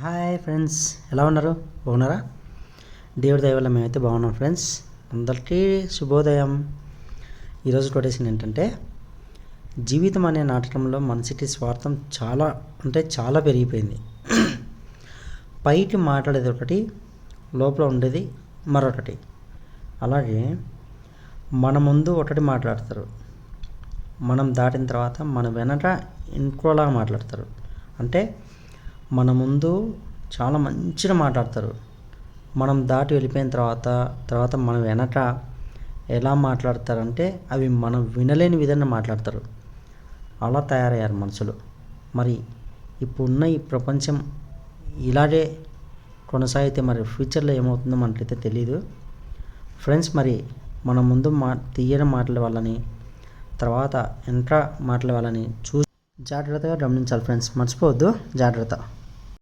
Hi friends ఎలా ఉన్నారు? బాగున్నారా? దేవుడి దయ వల్ల మేమైతే బాగున్నాం ఫ్రెండ్స్. అందరికీ శుభోదయం. ఈరోజు కొటేషన్ ఏంటంటే జీవితం అనే నాటకంలో మనిషికి స్వార్థం చాలా అంటే చాలా పెరిగిపోయింది. పైకి మాట్లాడేది ఒకటి లోపల ఉండేది మరొకటి. అలాగే మన ముందు ఒకటి మాట్లాడతారు. మనం దాటిన తర్వాత మన వెనక ఇంకోలా మాట్లాడతారు. అంటే మన ముందు చాలా మంచిగా మాట్లాడతారు. మనం దాటి వెళ్ళిపోయిన తర్వాత తర్వాత మన వెనక ఎలా మాట్లాడతారంటే అవి మనం వినలేని విధంగా మాట్లాడతారు. అలా తయారయ్యారు మనుషులు. మరి ఇప్పుడున్న ఈ ప్రపంచం ఇలాగే కొనసాగితే మరి ఫ్యూచర్లో ఏమవుతుందో మనకైతే తెలియదు ఫ్రెండ్స్ మరి మన ముందు మా తీయని మాటల వాళ్ళని తర్వాత వెనక మాటల వాళ్ళని చూ జాగ్రత్తగా గమనించాలి ఫ్రెండ్స్. మర్చిపోవద్దు జాగ్రత్త.